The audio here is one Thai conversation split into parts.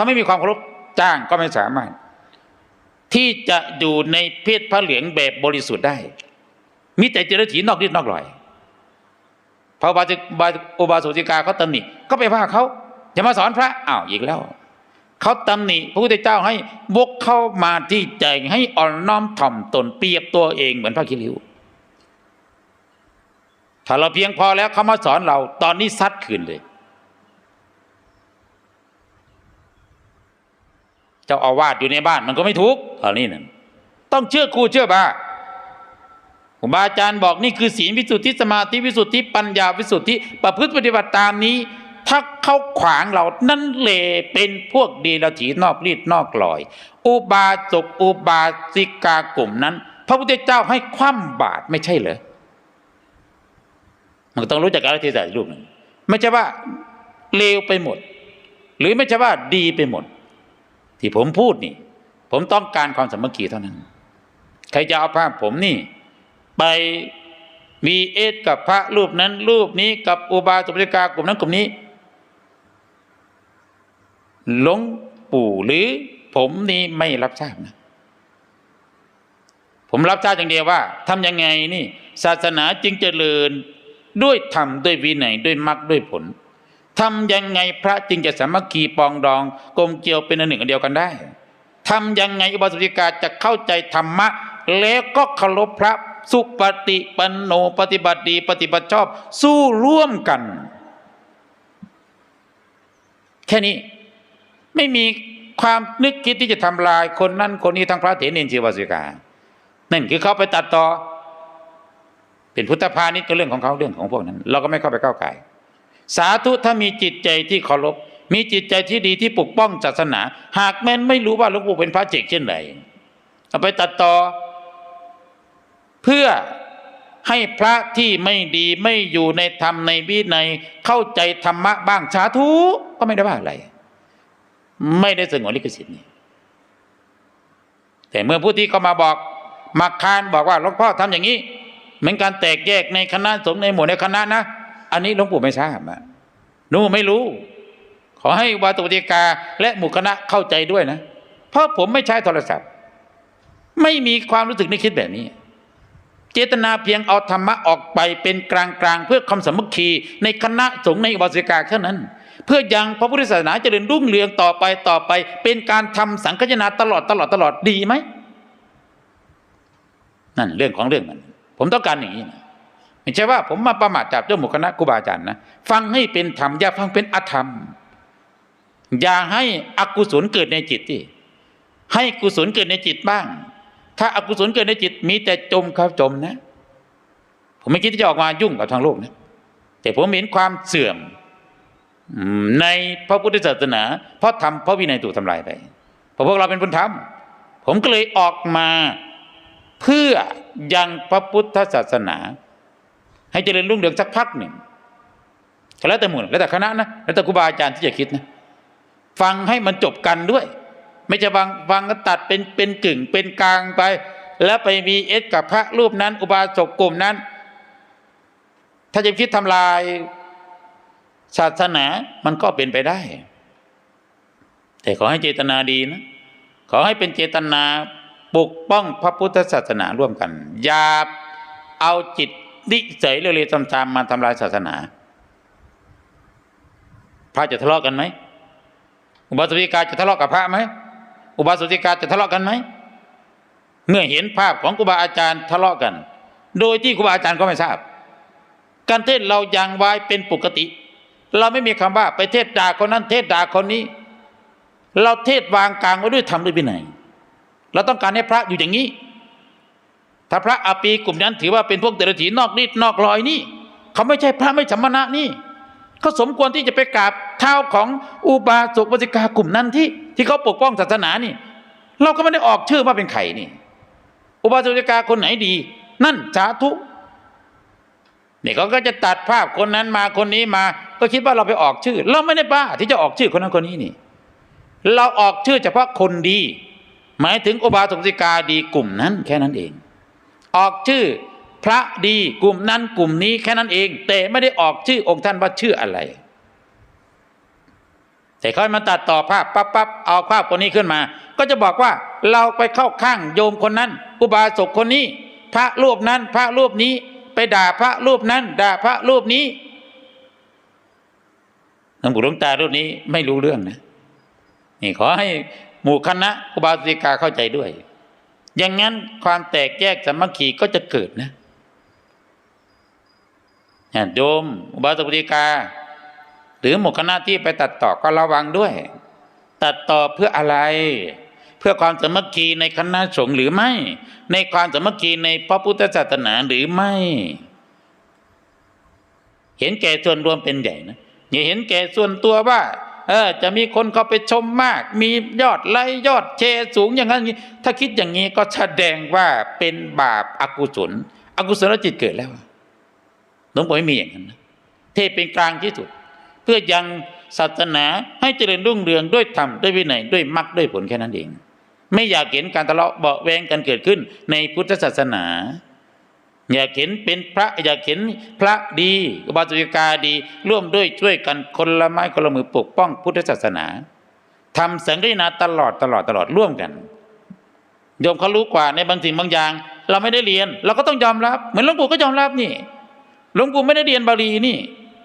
ถ้าไม่มีความเคารพจ้างก็ไม่สามารถ ที่จะอยู่ในเพศพระเหลืองแบบบริสุทธิ์ได้ มีแต่เจริญถีนอกนิดนอกลอยพระบาสิบาอุบาสุจิกาเขาตำหนิก็ไปว่าเขาจะมาสอนพระอ้าวอีกแล้ว เขาตำหนิพระพุทธเจ้าให้วกเข้ามาที่ใจให้อ่อนน้อมถ่อมตนเปรียบตัวเองเหมือนพระคิริวถ้าเราเพียงพอแล้วเขามาสอนเราตอนนี้ซัดคืนเลย จ้าอาวาสอยู่ในบ้านมันก็ไม่ทุกข์ตอนนี้นั่นต้องเชื่อครูเชื่อบาครูบาอาจารย์บอกนี่คือศีลวิสุทธิสมาธิวิสุทธิปัญญาวิสุทธิประพฤติปฏิบัติตามนี้ ถ้าเขาขวางเรานั่นเลเป็นพวกเดีลถีนอกรีดนอกลอย อุบาสกอุบาสิกากลุ่มนั้น พระพุทธเจ้าให้คว่ำบาตรไม่ใช่เหรอมันต้องรู้จักการเทศะอีกรูปหนึ่งไม่ใช่ว่าเลวไปหมด หรือไม่ใช่ว่าดีไปหมด ที่ผมพูดนี่ ผมต้องการความสามัคคีเท่านั้น ใครจะเอาภาพผมนี่ ไปมีเอสกับพระรูปนั้นรูปนี้กับอุบาสกอุบาสิกากลุ่มนั้นกลุ่มนี้หลวงปู่หรือผมนี่ไม่รับทราบนะ ผมรับทราบอย่างเดียวว่าทำยังไงนี่ ศาสนาจึงเจริญด้วยธรรมด้วยวินัยด้วยมรรคด้วยผล ทำยังไงพระจึงจะสามัคคีปองดองกลมเกลียวเป็นอันหนึ่งอันเดียวกันได้ทำยังไงอุบาสกิกาจะเข้าใจธรรมะ แล้วก็เคารพพระสุปฏิปันโนปฏิบัติดี ปฏิบัติชอบ สู้ร่วมกัน แค่นี้ไม่มีความนึกคิดที่จะทำลายคนนั้นคนนี้ทั้งพระเถรเนนชีวาสิกา นั่นคือเขาไปตัดต่อ เป็นพุทธพาณิชย์ก็เรื่องของเขาเรื่องของพวกนั้น เราก็ไม่เข้าไปก้าวไก่ สาธุถ้ามีจิตใจที่เคารพมีจิตใจที่ดีที่ปกป้องศาสนา หากแม้นไม่รู้ว่าหลวงปู่เป็นพระเจกเช่นไรเอาไปตัดต่อ เพื่อให้พระที่ไม่ดีไม่อยู่ในธรรมในวินัยเข้าใจธรรมะบ้างสาธุก็ไม่ได้ว่าอะไร ไม่ได้สงวนลิขสิทธิ์นี่แต่เมื่อผู้ที่เขามาบอกมาคานบอกว่าหลวงพ่อทำอย่างนี้ เหมือนการแตกแยกในคณะสงฆ์ในหมู่ในคณะนะ อันนี้หลวงปู่ไม่ทราบอะหนูไม่รู้ ขอให้วาตุปฏิกาและหมู่คณะเข้าใจด้วยนะ เพราะผมไม่ใช้โทรศัพท์ ไม่มีความรู้สึกนึกคิดแบบนี้ เจตนาเพียงเอาธรรมะออกไปเป็นกลางกลางๆเพื่อความสามัคคีในคณะสงฆ์ในอุบาสิกาแค่นั้น เพื่อยังพระพุทธศาสนาจเจริญรุ่งเรืองต่อไปต่อไป เป็นการทำสังฆนาตลอดตลอดตลอดดีไหมนั่นเรื่องของเรื่องมันผมต้องการอย่างนี้นะ ไม่ใช่ว่าผมมาประมาทจับเจ้าหมู่คณะครูบาอาจารย์นะฟังให้เป็นธรรมอย่าฟังเป็นอธรรม อย่าให้อกุศลเกิดในจิตที่ให้กุศลเกิดในจิตบ้าง ถ้าอากุศลเกิดในจิต มีแต่จมครับจมนะ ผมไม่คิดที่จะออกมายุ่งกับทางโลกนะแต่ผมเห็นความเสื่อมในพระพุทธศาสนาเพราะทำเพราะวินัยถูกทำลายไปเพราะพวกเราเป็นคนทำผมก็เลยออกมาเพื่อยังพระพุทธศาสนา ให้เจริญรุ่งเรืองสักพักหนึ่งแล้วแต่หมู่แล้วแต่คณะนะแล้วแต่ครูบาอาจารย์ที่จะคิดนะฟังให้มันจบกันด้วย ไม่จะฟังฟังก็ตัดเป็นเป็นกึ่งเป็นกลางไป แล้วไปมีเอสกับพระรูปนั้น อุบาสกกลุ่มนั้น ถ้าจะคิดทำลายศาสนามันก็เป็นไปได้ แต่ขอให้เจตนาดีนะขอให้เป็นเจตนาปกป้องพระพุทธศาสนาร่วมกันอย่าเอาจิต นิสัยเร็วๆตามๆมาทำลายศาสนา พระจะทะเลาะกันไหมอุบาสกิกาจะทะเลาะกับพระไหมอุบาสกิกาจะทะเลาะกันไหมเมื่อเห็นภาพของครูบาอาจารย์ทะเลาะกัน โดยที่ครูบาอาจารย์ก็ไม่ทราบ การเทศเรายังไว้เป็นปกติ เราไม่มีคำว่าไปเทศด่าคนนั้นเทศด่าคนนี้ เราเทศวางกลางไว้ด้วยธรรมด้วยวินัยเราต้องการให้พระอยู่อย่างนี้ ถ้าพระอาปีกลุ่มนั้นถือว่าเป็นพวกเดรัจฉีนอกนิดนอกรอยนี่เขาไม่ใช่พระไม่สมณะนี่เขาสมควรที่จะไปกราบเท้าของอุบาสกวสิกากลุ่มนั้นที่ที่เขาปกป้องศาสนานี่ เราก็ไม่ได้ออกชื่อว่าเป็นไข่นี่ อุบาสกวสิกาคนไหนดี นั่นสาธุนี่เขาก็จะตัดภาพคนนั้นมาคนนี้มา ก็คิดว่าเราไปออกชื่อ เราไม่ได้บ้าที่จะออกชื่อคนนั้นคนนี้นี่ เราออกชื่อเฉพาะคนดี หมายถึงอุบาสกวสิกาดีกลุ่มนั้น แค่นั้นเอง ออกชื่อพระดีกลุ่มนั้นกลุ่มนี้แค่นั้นเอง แต่ไม่ได้ออกชื่อองค์ท่านว่าชื่ออะไร แต่เขามาตัดต่อภาพปั๊บปั๊บเอาภาพคนนี้ขึ้นมา ก็จะบอกว่าเราไปเข้าข้างโยมคนนั้น อุบาสกคนนี้ พระรูปนั้นพระรูปนี้ ไปด่าพระรูปนั้น ด่าพระรูปนี้หลวงปู่หลวงตารูปนี้ไม่รู้เรื่องนะนี่ขอให้หมู่คณะอุบาสิกาเข้าใจด้วย อย่างนั้นความแตกแยกสามัคคีก็จะเกิดนะญาติโยมอุบาสกอุบาสิกา หรือหมู่คณะที่ไปตัดต่อก็ระวังด้วย ตัดต่อเพื่ออะไร เพื่อความสามัคคีในคณะสงฆ์หรือไม่ ในความสามัคคีในพระพุทธศาสนาหรือไม่ เห็นแก่ส่วนรวมเป็นใหญ่นะอย่าเห็นแก่ส่วนตัวว่า เออจะมีคนเข้าไปชมมาก มียอดไลค์ยอดแชร์สูงอย่างนั้นอย่างนี้ ถ้าคิดอย่างนี้ก็แสดงว่าเป็นบาปอากุศลอกุศลจิตเกิดแล้วหลวงปู่ไม่มีอย่างนั้นเทศเป็นกลางที่สุด เพื่อยังศาสนาให้เจริญรุ่งเรืองด้วยธรรมด้วยวินัยด้วยมรรคด้วยผลแค่นั้นเอง ไม่อยากเห็นการทะเลาะเบาแวงกันเกิดขึ้นในพุทธศาสนา อยากเห็นเป็นพระอยากเห็นพระดีอุบาสิกาดี ร่วมด้วยช่วยกันคนละไม้คนละมือปกป้องพุทธศาสนาทำสังฆนาตลอดตลอดตลอดร่วมกันโยมเขารู้กว่าในบางสิ่งบางอย่าง เราไม่ได้เรียน เราก็ต้องยอมรับ เหมือนหลวงปู่ก็ยอมรับนี่หลวงปู่ไม่ได้เรียนบาลีนี่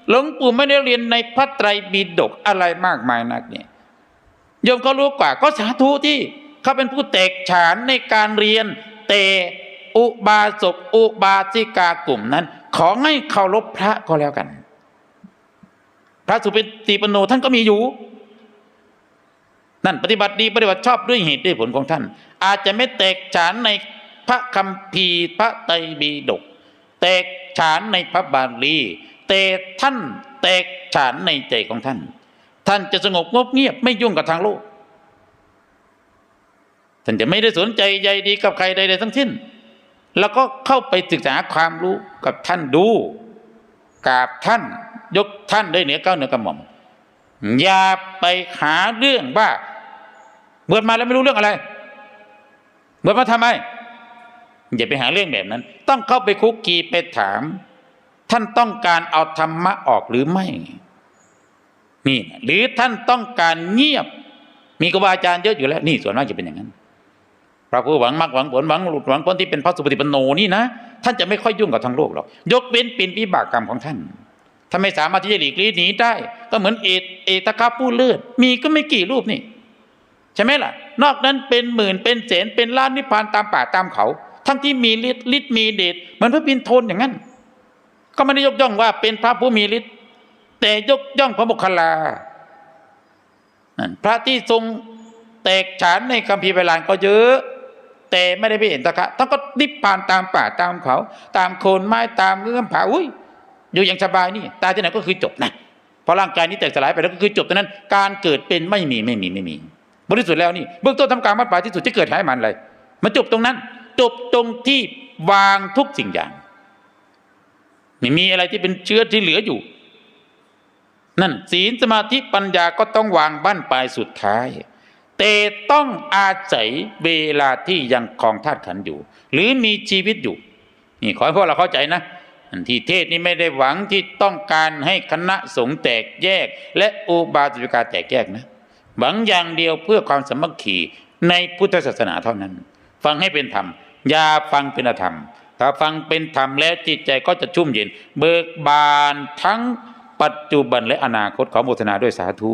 หลวงปู่ไม่ได้เรียนในพระไตรปิฎกอะไรมากมายนักเนี่ยโยมเขารู้กว่าก็สาธุที่เขาเป็นผู้แตกฉานในการเรียนแต่ อุบาสกอุบาสิกากลุ่มนั้น ขอให้เคารพพระก็แล้วกัน พระสุปฏิปโนท่านก็มีอยู่ นั่นปฏิบัติดีปฏิบัติชอบด้วยเหตุด้วยผลของท่าน อาจจะไม่แตกฉานในพระคัมภีร์พระไตรปิฎกแตกฉานในพระบาลีแต่ท่านแตกฉานในใจของท่าน ท่านจะสงบงบเงียบไม่ยุ่งกับทางโลกท่านจะไม่ได้สนใจใยดีกับใครใดๆทั้งสิ้น แล้วก็เข้าไปศึกษาความรู้กับท่านดูกราบท่านยกท่านด้วยเหนือเก้าเหนือกระหม่อมอย่าไปหาเรื่องว่าบวชมาแล้วไม่รู้เรื่องอะไรบวชมาทำไมอย่าไปหาเรื่องแบบนั้น ต้องเข้าไปคุกกีไปถาม ท่านต้องการเอาธรรมะออกหรือไม่นี่หรือท่านต้องการเงียบ มีครูบาอาจารย์เยอะอยู่แล้ว นี่ส่วนมากจะเป็นอย่างนั้น พระผู้หวังมากหวังผลหวังหลุดหวังพ้นที่เป็นพระสุปฏิปันโนนี่นะท่านจะไม่ค่อยยุ่งกับทางโลกหรอกยกเว้นเป็นวิบากกรรมของท่านถ้าไม่สามารถที่จะหลีกลี่หนีได้ ก็เหมือนเอตเอตคาผู้เลือด มีก็ไม่กี่รูปนี่ใช่ไหมล่ะ นอกนั้นเป็นหมื่นเป็นแสนเป็นล้านนิพพานตามป่าตามเขา ทั้งที่มีฤทธิ์ฤทธิ์มีเดชเหมือนพระบินทนอย่างนั้น ก็ไม่ได้ยกย่องว่าเป็นพระผู้มีฤทธิ์แต่ยกย่องพระบุคลานั่นพระที่ทรงแตกฉานในคัมภีร์บาลานก็เยอะ แต่ไม่ได้ไปเห็นตะคะท่านก็นิพพานตามป่าตามเขา ตามโคนไม้ตามเงื่อมผาอุ้ยอยู่อย่างสบายนี่ตายที่ไหนก็คือจบนะพอร่างกายนี้แตกสลายไปแล้วก็คือจบเท่านั้น การเกิดเป็นไม่มีไม่มีไม่มี บริสุทธิ์แล้วนี่เบื้องต้นทำการมัดปลายที่สุดจะเกิดหายมันเลยมันจบตรงนั้น จบตรงที่วางทุกสิ่งอย่างไม่มีอะไรที่เป็นเชื้อที่เหลืออยู่ นั่นศีลสมาธิปัญญาก็ต้องวางบั้นปลายสุดท้าย แต่ต้องอาศัยเวลาที่ยังคลองธาตุขันอยู่ หรือมีชีวิตอยู่ นี่ขอให้พวกเราเข้าใจนะที่เทศนี้ไม่ได้หวังที่ต้องการให้คณะสงฆ์แตกแยก และอุบาสิกาแตกแยกนะหวังอย่างเดียวเพื่อความสมัคคีในพุทธศาสนาเท่านั้น ฟังให้เป็นธรรม อย่าฟังเป็นอธรรม ถ้าฟังเป็นธรรมแล้วจิตใจก็จะชุ่มเย็น เบิกบานทั้งปัจจุบันและอนาคตขอโมทนาด้วยสาธุ